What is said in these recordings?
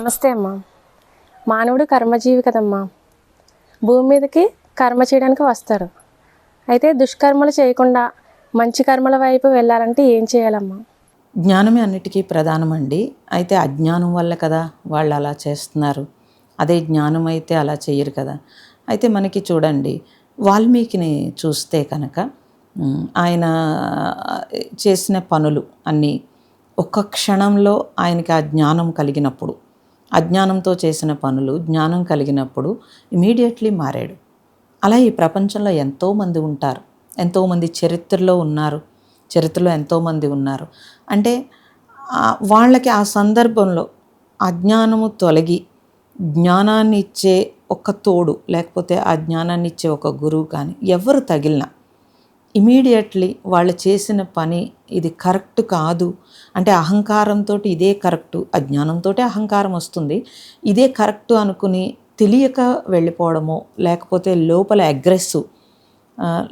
నమస్తే అమ్మా. మానవుడు కర్మజీవి కదమ్మా. భూమి మీదకి కర్మ చేయడానికి వస్తారు. అయితే దుష్కర్మలు చేయకుండా మంచి కర్మల వైపు వెళ్ళాలంటే ఏం చేయాలమ్మా? జ్ఞానమే అన్నిటికీ ప్రధానమండి. అయితే అజ్ఞానం వల్ల కదా వాళ్ళు అలా చేస్తున్నారు. అదే జ్ఞానం అయితే అలా చేయరు కదా. అయితే మనకి చూడండి వాల్మీకిని చూస్తే కనుక ఆయన చేసిన పనులు అన్నీ ఒక్క క్షణంలో ఆయనకి ఆ జ్ఞానం కలిగినప్పుడు అజ్ఞానంతో చేసిన పనులు జ్ఞానం కలిగినప్పుడు ఇమీడియట్లీ మారాడు. అలా ఈ ప్రపంచంలో ఎంతోమంది ఉంటారు. ఎంతోమంది చరిత్రలో ఉన్నారు. చరిత్రలో ఎంతోమంది ఉన్నారు. అంటే వాళ్ళకి ఆ సందర్భంలో అజ్ఞానము తొలగి జ్ఞానాన్ని ఇచ్చే ఒక తోడు లేకపోతే ఆ జ్ఞానాన్ని ఇచ్చే ఒక గురువు కానీ ఎవరు తగిలినా ఇమీడియట్లీ వాళ్ళు చేసిన పని ఇది కరెక్ట్ కాదు. అంటే అహంకారంతో ఇదే కరెక్టు అజ్ఞానంతో అహంకారం వస్తుంది. ఇదే కరెక్టు అనుకుని తెలియక వెళ్ళిపోవడమో లేకపోతే లోపల అగ్రెసివ్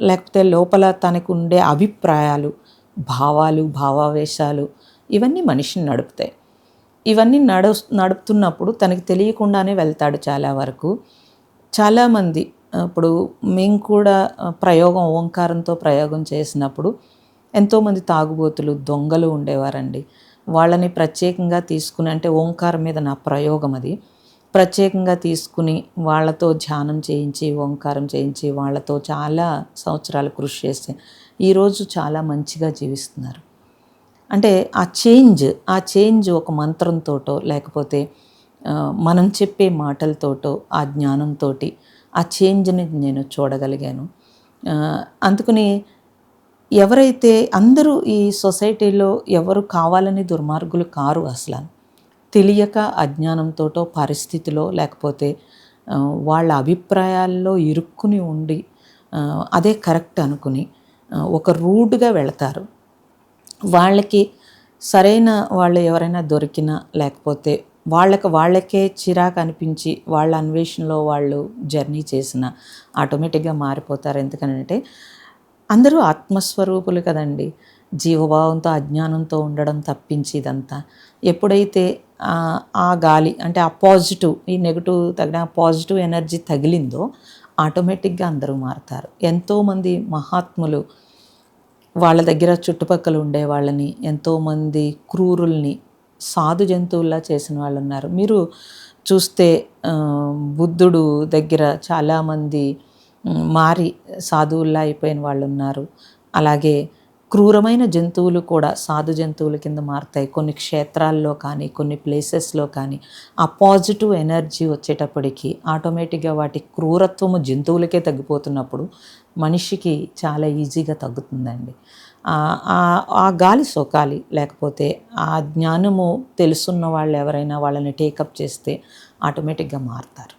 లేకపోతే లోపల తనకు ఉండే అభిప్రాయాలు భావాలు భావావేశాలు ఇవన్నీ మనిషిని నడుపుతాయి. ఇవన్నీ నడు నడుపుతున్నప్పుడు తనకి తెలియకుండానే వెళ్తాడు చాలా వరకు. చాలామంది ఇప్పుడు మేము కూడా ప్రయోగం ఓంకారంతో ప్రయోగం చేసినప్పుడు ఎంతోమంది తాగుబోతులు దొంగలు ఉండేవారండి. వాళ్ళని ప్రత్యేకంగా తీసుకుని అంటే ఓంకారం మీద నా ప్రయోగం అది ప్రత్యేకంగా తీసుకుని వాళ్ళతో ధ్యానం చేయించి ఓంకారం చేయించి వాళ్ళతో చాలా సంవత్సరాలు కృషి చేస్తే ఈరోజు చాలా మంచిగా జీవిస్తున్నారు. అంటే ఆ చేంజ్ ఆ చేంజ్ ఒక మంత్రంతోటో లేకపోతే మనం చెప్పే మాటలతోటో ఆ జ్ఞానంతో ఆ చేంజ్ని నేను చూడగలిగాను. అందుకని ఎవరైతే అందరూ ఈ సొసైటీలో ఎవరు కావాలని దుర్మార్గులు కారు అసలు. తెలియక అజ్ఞానంతోటో పరిస్థితిలో లేకపోతే వాళ్ళ అభిప్రాయాల్లో ఇరుక్కుని ఉండి అదే కరెక్ట్ అనుకుని ఒక రూడ్గా వెళతారు. వాళ్ళకి సరైన వాళ్ళు ఎవరైనా దొరికినా లేకపోతే వాళ్ళకి వాళ్ళకే చిరాకు అనిపించి వాళ్ళ అన్వేషణలో వాళ్ళు జర్నీ చేసిన ఆటోమేటిక్గా మారిపోతారు. ఎందుకనంటే అందరూ ఆత్మస్వరూపులు కదండి. జీవభావంతో అజ్ఞానంతో ఉండడం తప్పించి ఇదంతా. ఎప్పుడైతే ఆ- ఆ గాలి అంటే ఆ పాజిటివ్ ఈ నెగిటివ్ తగిన పాజిటివ్ ఎనర్జీ తగిలిందో ఆటోమేటిక్గా అందరూ మారుతారు. ఎంతోమంది మహాత్ములు వాళ్ళ దగ్గర చుట్టుపక్కల ఉండే వాళ్ళని ఎంతోమంది క్రూరుల్ని సాధు జంతువుల్లా చేసిన వాళ్ళు ఉన్నారు మీరు చూస్తే బుద్ధుడు దగ్గర చాలామంది మారి సాధువుల్లా అయిపోయిన వాళ్ళు ఉన్నారు అలాగే క్రూరమైన జంతువులు కూడా సాధు జంతువుల కింద మారుతాయి. కొన్ని క్షేత్రాల్లో కానీ కొన్ని ప్లేసెస్లో కానీ ఆ పాజిటివ్ ఎనర్జీ వచ్చేటప్పటికి ఆటోమేటిక్గా వాటి క్రూరత్వము జంతువులకే తగ్గిపోతున్నప్పుడు మనిషికి చాలా ఈజీగా తగ్గుతుందండి. ఆ గాలి సోకాలి. లేకపోతే ఆ జ్ఞానము తెలుసున్న వాళ్ళు ఎవరైనా వాళ్ళని టేకప్ చేస్తే ఆటోమేటిక్గా మారుతారు.